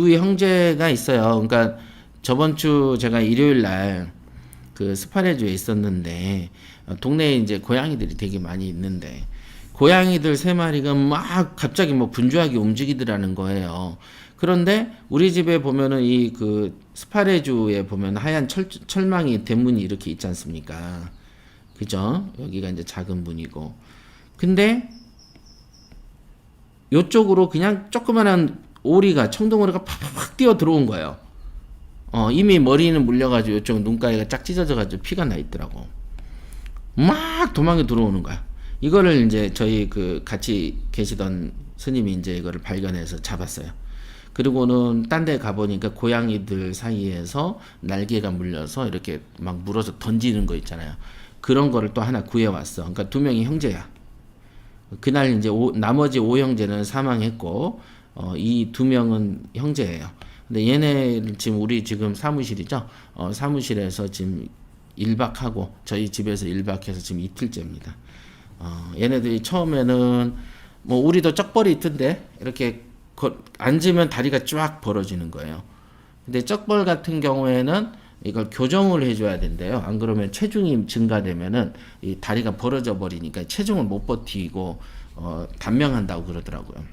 두 형제가 있어요. 그러니까 저번 주 제가 일요일 날 그 스파레주에 있었는데 어, 동네에 이제 고양이들이 되게 많이 있는데 고양이들 세 마리가 막 갑자기 뭐 분주하게 움직이더라는 거예요. 그런데 우리 집에 보면은 이 그 스파레주에 보면 하얀 철, 철망이 대문이 이렇게 있지 않습니까? 그죠? 여기가 이제 작은 문이고. 근데 요쪽으로 그냥 조그만한 오리가 청동오리가 팍팍팍 뛰어 들어온 거예요. 어, 이미 머리는 물려가지고 이쪽 눈가에가 쫙 찢어져가지고 피가 나 있더라고. 막 도망이 들어오는 거야. 이거를 이제 저희 그 같이 계시던 스님이 이제 이거를 발견해서 잡았어요. 그리고는 딴 데 가보니까 고양이들 사이에서 날개가 물려서 이렇게 막 물어서 던지는 거 있잖아요. 그런 거를 또 하나 구해왔어. 그러니까 두 명이 형제야. 그날 이제 오, 나머지 오 형제는 사망했고 어, 이 두 명은 형제예요. 근데 얘네를 지금 우리 지금 사무실이죠. 어, 사무실에서 지금 일박하고 저희 집에서 일박해서 지금 이틀째입니다. 어, 얘네들이 처음에는 뭐 우리도 쩍벌이 있던데 이렇게 거, 앉으면 다리가 쫙 벌어지는 거예요. 근데 쩍벌 같은 경우에는 이걸 교정을 해줘야 된대요. 안 그러면 체중이 증가되면은 이 다리가 벌어져 버리니까 체중을 못 버티고 어, 단명한다고 그러더라고요.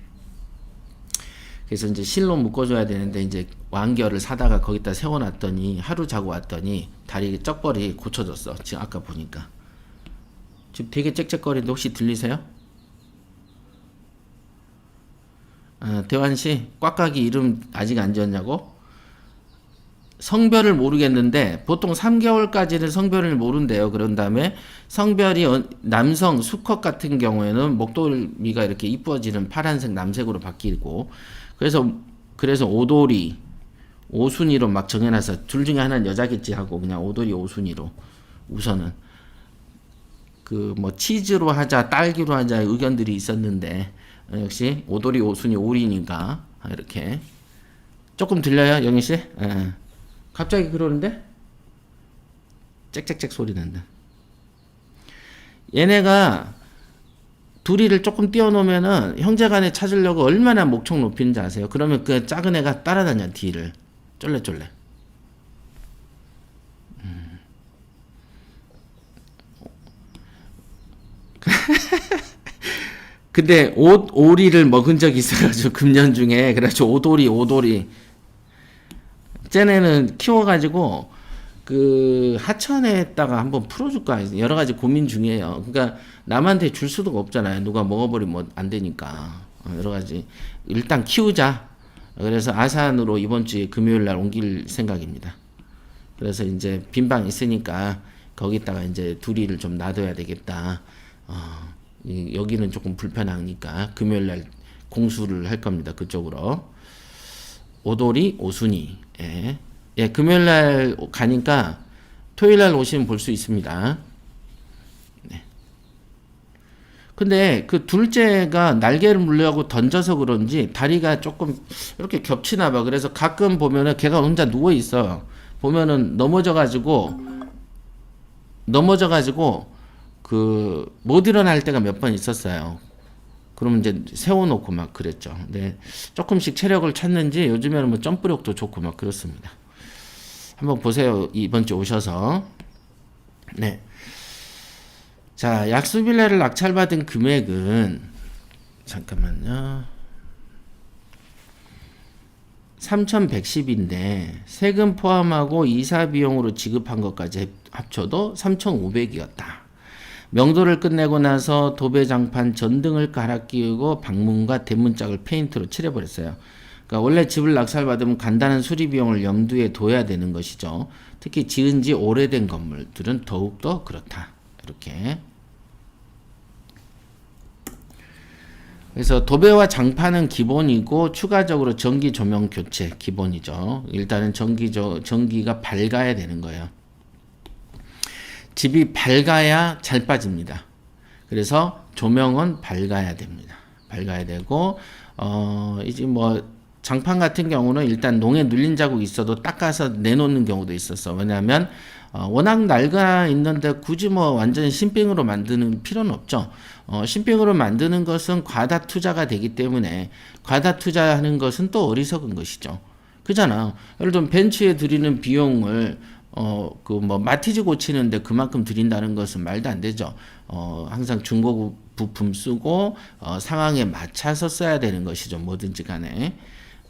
그래서 이제 실로 묶어줘야 되는데 이제 완결을 사다가 거기다 세워놨더니 하루 자고 왔더니 다리 쩍벌이 고쳐졌어. 지금 아까 보니까 지금 되게 짹짹거리는데 혹시 들리세요? 아, 대환 씨 꽉꽉이 이름 아직 안 지었냐고? 성별을 모르겠는데 보통 3개월까지는 성별을 모른대요. 그런 다음에 성별이 어- 남성 수컷 같은 경우에는 목도리가 이렇게 이뻐지는 파란색 남색으로 바뀌고 그래서 그래서 오돌이 오순이로 막 정해놔서 둘 중에 하나는 여자겠지 하고 그냥 오돌이 오순이로 우선은 그 뭐 치즈로 하자 딸기로 하자 의견들이 있었는데 어, 역시 오돌이 오순이 오리니까 이렇게 조금 들려요 영희 씨? 예. 갑자기 그러는데 짹짹짹 소리 난다. 얘네가 둘이를 조금 띄워놓으면은 형제 간에 찾으려고 얼마나 목청 높이는지 아세요? 그러면 그 작은 애가 따라다녀 뒤를 쫄래쫄래. 음. 근데 오, 오리를 먹은 적이 있어가지고 금년 중에 그래가지고 오돌이 오돌이 쟤네는 키워가지고 그 하천에다가 한번 풀어줄까 여러 가지 고민 중이에요. 그러니까 남한테 줄 수도 없잖아요. 누가 먹어버리면 안 되니까 어, 여러 가지 일단 키우자. 그래서 아산으로 이번 주에 금요일 날 옮길 생각입니다. 그래서 이제 빈방 있으니까 거기다가 이제 둘이를 좀 놔둬야 되겠다. 어, 이- 여기는 조금 불편하니까 금요일 날 공수를 할 겁니다. 그쪽으로. 오돌이 오순이 예, 예 금요일 날 가니까 토요일 날 오시면 볼 수 있습니다. 네. 근데 그 둘째가 날개를 물려고 던져서 그런지 다리가 조금 이렇게 겹치나 봐. 그래서 가끔 보면은 걔가 혼자 누워 있어. 보면은 넘어져 가지고 넘어져 가지고 그 못 일어날 때가 몇 번 있었어요. 그러면 이제 세워놓고 막 그랬죠. 근데 조금씩 체력을 찾는지 요즘에는 뭐 점프력도 좋고 막 그렇습니다. 한번 보세요. 이번 주 오셔서. 네. 자, 약수빌라를 낙찰받은 금액은 잠깐만요. 3,110인데 세금 포함하고 이사 비용으로 지급한 것까지 합쳐도 3,500이었다. 명도를 끝내고 나서 도배장판 전등을 갈아 끼우고 방문과 대문짝을 페인트로 칠해버렸어요. 그러니까 원래 집을 낙찰받으면 간단한 수리 비용을 염두에 둬야 되는 것이죠. 특히 지은 지 오래된 건물들은 더욱더 그렇다. 이렇게. 그래서 도배와 장판은 기본이고 추가적으로 전기 조명 교체 기본이죠. 일단은 전기 저 전기가 밝아야 되는 거예요. 집이 밝아야 잘 빠집니다. 그래서 조명은 밝아야 됩니다. 밝아야 되고 어 이제 뭐 장판 같은 경우는 일단 농에 눌린 자국 있어도 닦아서 내놓는 경우도 있었어. 왜냐하면 어, 워낙 낡아 있는데 굳이 뭐 완전히 신빙으로 만드는 필요는 없죠. 어, 신빙으로 만드는 것은 과다 투자가 되기 때문에 과다 투자하는 것은 또 어리석은 것이죠. 그잖아. 예를 들면 벤츠에 들이는 비용을 어 그 뭐 마티즈 고치는데 그만큼 들인다는 것은 말도 안 되죠. 어 항상 중고 부품 쓰고 어 상황에 맞춰서 써야 되는 것이죠. 뭐든지 간에.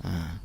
아.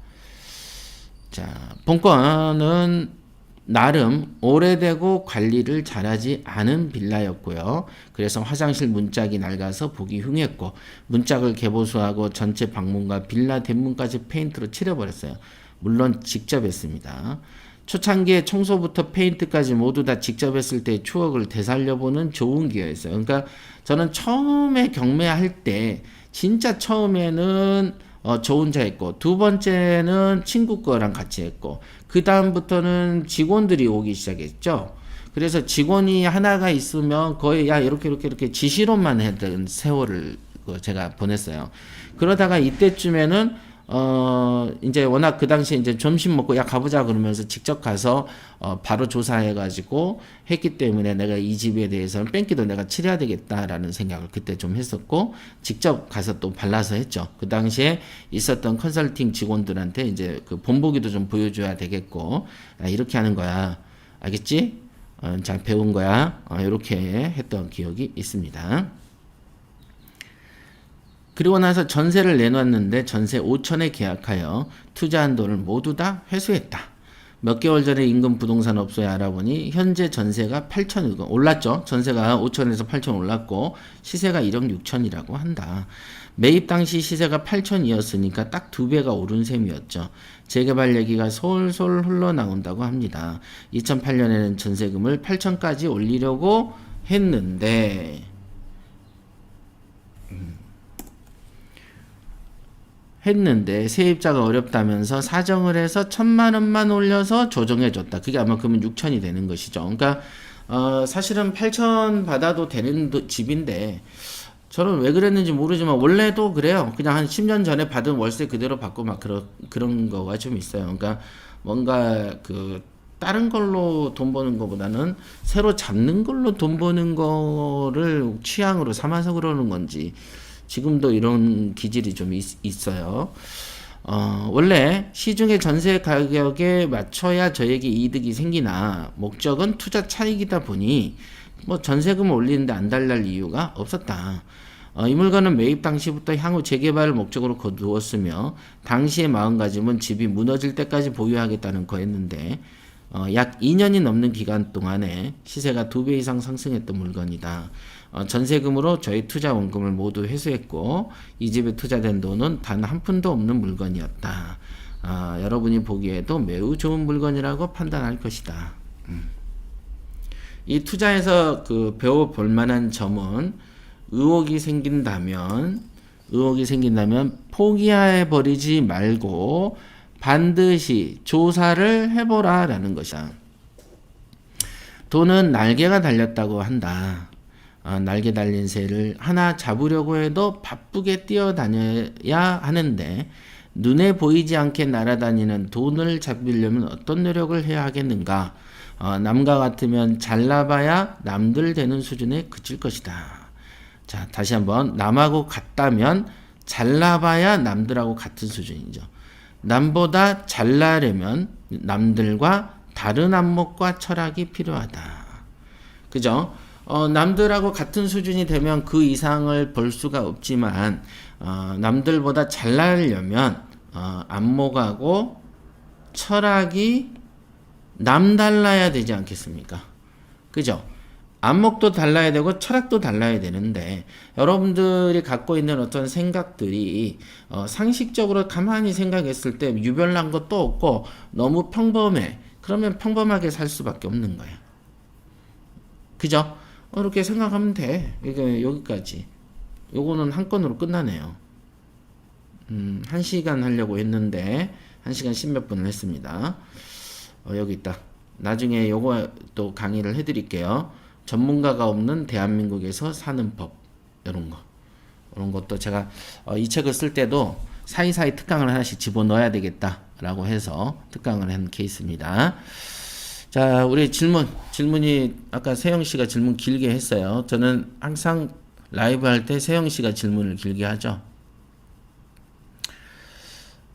자, 본건은 나름 오래되고 관리를 잘하지 않은 빌라였고요. 그래서 화장실 문짝이 낡아서 보기 흉했고 문짝을 개보수하고 전체 방문과 빌라 대문까지 페인트로 칠해버렸어요. 물론 직접 했습니다. 초창기에 청소부터 페인트까지 모두 다 직접 했을 때 추억을 되살려보는 좋은 기회였어요. 그러니까 저는 처음에 경매할 때 진짜 처음에는 어, 저 혼자 했고 두 번째는 친구 거랑 같이 했고 그 다음부터는 직원들이 오기 시작했죠. 그래서 직원이 하나가 있으면 거의 야 이렇게 이렇게 이렇게 지시로만 했던 세월을 그 제가 보냈어요. 그러다가 이때쯤에는 어 이제 워낙 그 당시에 이제 점심 먹고 야 가보자 그러면서 직접 가서 어 바로 조사해 가지고 했기 때문에 내가 이 집에 대해서는 뺑기도 내가 치려야 되겠다라는 생각을 그때 좀 했었고 직접 가서 또 발라서 했죠. 그 당시에 있었던 컨설팅 직원들한테 이제 그 본보기도 좀 보여줘야 되겠고 아, 이렇게 하는 거야. 알겠지? 어, 잘 배운 거야. 어, 이렇게 했던 기억이 있습니다. 그리고 나서 전세를 내놨는데 전세 5천에 계약하여 투자한 돈을 모두 다 회수했다. 몇 개월 전에 인근 부동산 업소에 알아보니 현재 전세가 8천이고 올랐죠. 전세가 5천에서 8천 올랐고 시세가 1억 6천이라고 한다. 매입 당시 시세가 8천이었으니까 딱 두 배가 오른 셈이었죠. 재개발 얘기가 솔솔 흘러나온다고 합니다. 2008년에는 전세금을 8천까지 올리려고 했는데 했는데 세입자가 어렵다면서 사정을 해서 천만 원만 올려서 조정해 줬다. 그게 아마 그러면 6천이 되는 것이죠. 그러니까 어 사실은 8천 받아도 되는 도- 집인데 저는 왜 그랬는지 모르지만 원래도 그래요. 그냥 한 10년 전에 받은 월세 그대로 받고 막 그런 그런 거가 좀 있어요. 그러니까 뭔가 그 다른 걸로 돈 버는 것보다는 새로 잡는 걸로 돈 버는 거를 취향으로 삼아서 그러는 건지 지금도 이런 기질이 좀 있, 있어요. 어, 원래 시중의 전세 가격에 맞춰야 저에게 이득이 생기나 목적은 투자 차익이다 보니 뭐 전세금을 올리는데 안 달랄 이유가 없었다. 어, 이 물건은 매입 당시부터 향후 재개발을 목적으로 거두었으며 당시의 마음가짐은 집이 무너질 때까지 보유하겠다는 거였는데 어, 약 2년이 넘는 기간 동안에 시세가 두배 이상 상승했던 물건이다. 어, 전세금으로 저희 투자 원금을 모두 회수했고 이 집에 투자된 돈은 단 한 푼도 없는 물건이었다. 아, 여러분이 보기에도 매우 좋은 물건이라고 판단할 것이다. 음. 이 투자에서 그 배워볼 만한 점은 의혹이 생긴다면 의혹이 생긴다면 포기해 버리지 말고 반드시 조사를 해보라 라는 것이다. 돈은 날개가 달렸다고 한다. 어, 날개 달린 새를 하나 잡으려고 해도 바쁘게 뛰어다녀야 하는데 눈에 보이지 않게 날아다니는 돈을 잡으려면 어떤 노력을 해야 하겠는가? 어, 남과 같으면 잘나봐야 남들 되는 수준에 그칠 것이다. 자, 다시 한번 남하고 같다면 잘나봐야 남들하고 같은 수준이죠. 남보다 잘나려면 남들과 다른 안목과 철학이 필요하다. 그죠? 어, 남들하고 같은 수준이 되면 그 이상을 볼 수가 없지만 어, 남들보다 잘나려면 어, 안목하고 철학이 남달라야 되지 않겠습니까? 그죠? 안목도 달라야 되고 철학도 달라야 되는데 여러분들이 갖고 있는 어떤 생각들이 어, 상식적으로 가만히 생각했을 때 유별난 것도 없고 너무 평범해. 그러면 평범하게 살 수밖에 없는 거야. 그죠? 어, 이렇게 생각하면 돼. 이게 여기까지. 요거는 한 건으로 끝나네요. 음, 한 시간 하려고 했는데 한 시간 십몇 분을 했습니다. 어, 여기 있다. 나중에 요거 또 강의를 해드릴게요. 전문가가 없는 대한민국에서 사는 법 이런 거 이런 것도 제가 어, 이 책을 쓸 때도 사이사이 특강을 하나씩 집어 넣어야 되겠다라고 해서 특강을 한 케이스입니다. 자, 우리 질문 질문이 아까 세영 씨가 질문 길게 했어요. 저는 항상 라이브 할 때 세영 씨가 질문을 길게 하죠.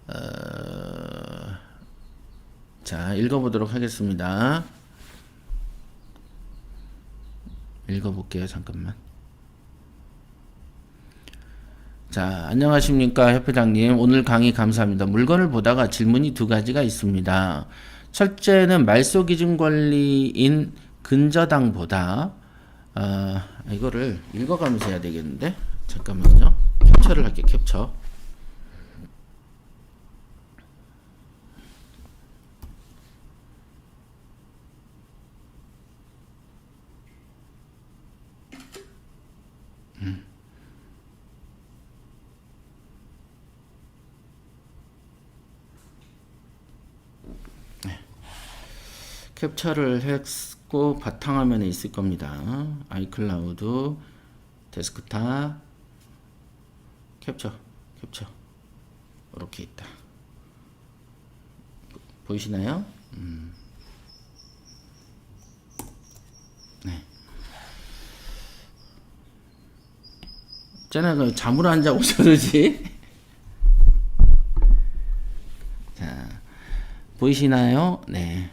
어, 자, 읽어보도록 하겠습니다. 읽어볼게요. 잠깐만. 자, 안녕하십니까, 협회장님. 오늘 강의 감사합니다. 물건을 보다가 질문이 두 가지가 있습니다. 첫째는 말소 기준 관리인 근저당보다, 아, 이거를 읽어가면서 해야 되겠는데? 잠깐만요. 캡처를 할게요, 캡처. 캡처를 했고 바탕화면에 있을 겁니다. 아이클라우드, 데스크탑, 캡처, 캡처 이렇게 있다. 보- 보이시나요? 음. 네. 쟤네 그 잠을 안 자고 저러지? 자, 보이시나요? 네.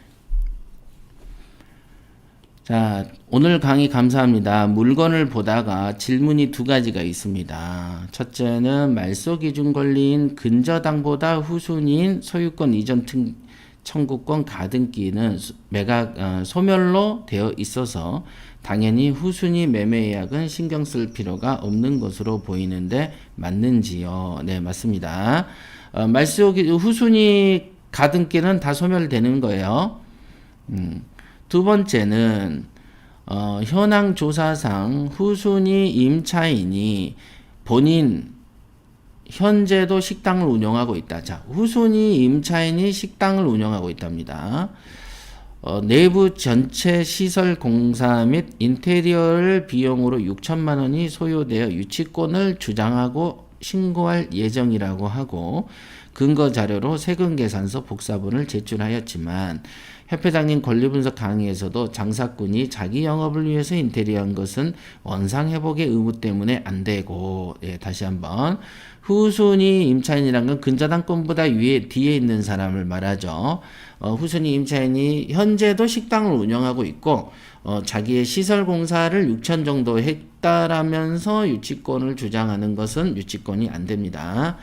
자, 오늘 강의 감사합니다. 물건을 보다가 질문이 두 가지가 있습니다. 첫째는 말소 기준 권리인 근저당보다 후순위인 소유권 이전 등 청구권 가등기는 수- 매각 어, 소멸로 되어 있어서 당연히 후순위 매매 예약은 신경 쓸 필요가 없는 것으로 보이는데 맞는지요? 네, 맞습니다. 어, 말소 기 후순위 가등기는 다 소멸되는 거예요. 음. 두 번째는 어, 현황 조사상 후순위 임차인이 본인 현재도 식당을 운영하고 있다. 자, 후순위 임차인이 식당을 운영하고 있답니다. 어, 내부 전체 시설 공사 및 인테리어를 비용으로 6천만 원이 소요되어 유치권을 주장하고 신고할 예정이라고 하고 근거 자료로 세금 계산서 복사본을 제출하였지만 협회장님 권리분석 강의에서도 장사꾼이 자기 영업을 위해서 인테리어한 것은 원상 회복의 의무 때문에 안 되고 예, 다시 한번 후순위 임차인이란 건 근저당권보다 위에 뒤에 있는 사람을 말하죠. 어, 후순위 임차인이 현재도 식당을 운영하고 있고 어, 자기의 시설 공사를 6천 정도 했다라면서 유치권을 주장하는 것은 유치권이 안 됩니다.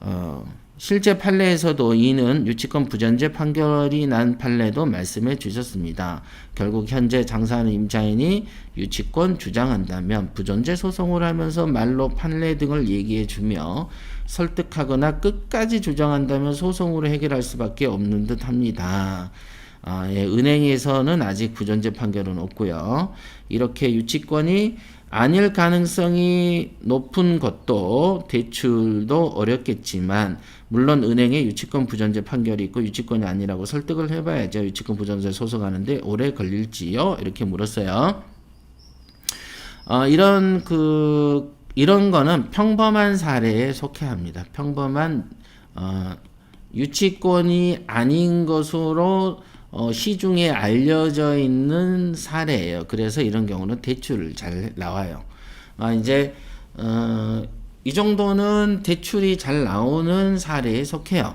어, 실제 판례에서도 이는 유치권 부전제 판결이 난 판례도 말씀해 주셨습니다. 결국 현재 장사하는 임차인이 유치권 주장한다면 부전제 소송을 하면서 말로 판례 등을 얘기해 주며 설득하거나 끝까지 주장한다면 소송으로 해결할 수밖에 없는 듯 합니다. 아, 예, 은행에서는 아직 부전제 판결은 없고요. 이렇게 유치권이 아닐 가능성이 높은 것도 대출도 어렵겠지만 물론 은행에 유치권 부전제 판결이 있고 유치권이 아니라고 설득을 해봐야죠. 유치권 부전제 소송하는데 오래 걸릴지요? 이렇게 물었어요. 어, 이런 그 이런 거는 평범한 사례에 속해 합니다. 평범한 어, 유치권이 아닌 것으로 어, 시중에 알려져 있는 사례예요. 그래서 이런 경우는 대출 잘 나와요. 아, 이제 어, 이 정도는 대출이 잘 나오는 사례에 속해요.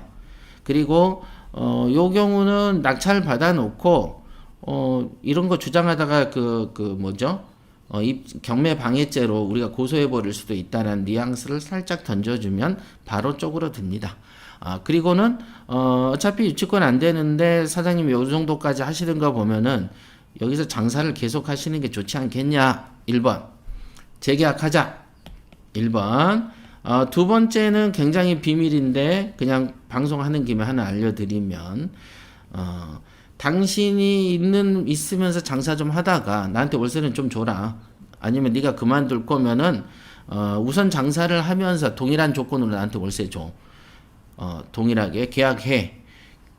그리고 어, 요 경우는 낙찰 받아놓고 어, 이런 거 주장하다가 그, 그 뭐죠? 어, 입, 경매 방해죄로 우리가 고소해 버릴 수도 있다는 뉘앙스를 살짝 던져주면 바로 쪼그러듭니다. 아, 그리고는 어, 어차피 유치권 안 되는데 사장님이 요 정도까지 하시는 거 보면은 여기서 장사를 계속 하시는 게 좋지 않겠냐? 1번. 재계약하자. 1번. 어, 두 번째는 굉장히 비밀인데 그냥 방송하는 김에 하나 알려드리면 어, 당신이 있는 있으면서 장사 좀 하다가 나한테 월세는 좀 줘라. 아니면 네가 그만둘 거면은 어, 우선 장사를 하면서 동일한 조건으로 나한테 월세 줘. 어, 동일하게 계약해.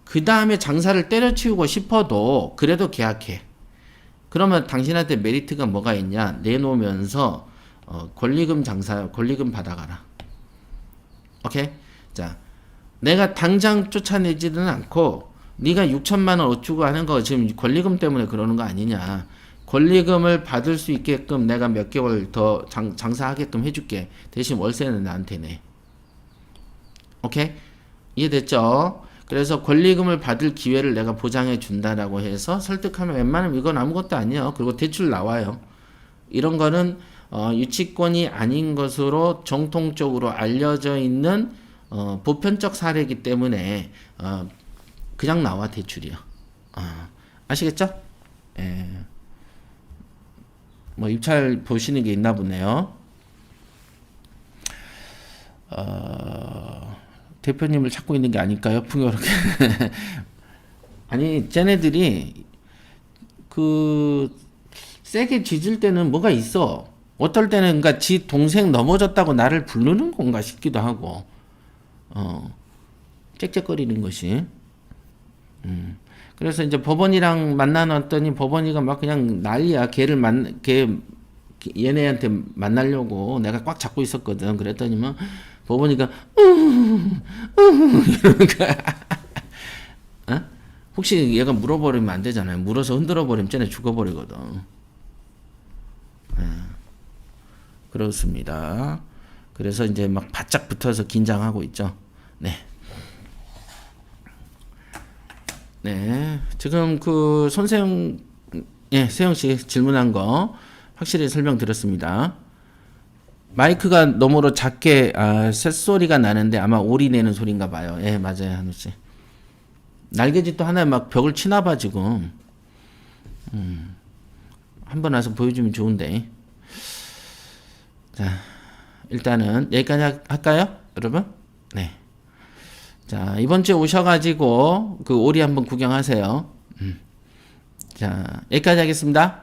그 다음에 장사를 때려치우고 싶어도 그래도 계약해. 그러면 당신한테 메리트가 뭐가 있냐? 내놓으면서 어, 권리금 장사, 권리금 받아가라. 오케이? 자, 내가 당장 쫓아내지는 않고 네가 6천만 원 어쩌고 하는 거 지금 권리금 때문에 그러는 거 아니냐? 권리금을 받을 수 있게끔 내가 몇 개월 더 장, 장사하게끔 해줄게. 대신 월세는 나한테 내. 오케이? 이해됐죠? 그래서 권리금을 받을 기회를 내가 보장해 준다라고 해서 설득하면 웬만하면 이건 아무것도 아니에요. 그리고 대출 나와요. 이런 거는 어, 유치권이 아닌 것으로 정통적으로 알려져 있는 어, 보편적 사례이기 때문에 어, 그냥 나와 대출이요. 아, 아시겠죠? 예. 뭐 입찰 보시는 게 있나 보네요. 어, 대표님을 찾고 있는 게 아닐까요? 풍요롭게. 아니, 쟤네들이 그 세게 짖을 때는 뭐가 있어. 어떨 때는 그러니까 지 동생 넘어졌다고 나를 부르는 건가 싶기도 하고. 어. 짹짹거리는 것이. 음. 그래서 이제 법원이랑 만나놨더니 법원이가 막 그냥 난리야. 걔를 만, 걔, 얘네한테 만나려고 내가 꽉 잡고 있었거든. 그랬더니만 법원이가, 음, 음, 이러는 거야. 어? 혹시 얘가 물어버리면 안 되잖아요. 물어서 흔들어 버리면 쟤네 죽어버리거든. 예. 그렇습니다. 그래서 이제 막 바짝 붙어서 긴장하고 있죠. 네. 네. 지금 그 손세영 예, 세영 씨 질문한 거 확실히 설명드렸습니다. 마이크가 너무로 작게 아, 쇳소리가 나는데 아마 오리 내는 소리인가 봐요. 예, 맞아요. 한우 씨. 날개짓도 하나에 막 벽을 치나 봐 지금. 음. 한번 와서 보여주면 좋은데. 자, 일단은 여기까지 하- 할까요, 여러분? 네. 자, 이번 주에 오셔가지고 그 오리 한번 구경하세요. 음. 자, 여기까지 하겠습니다.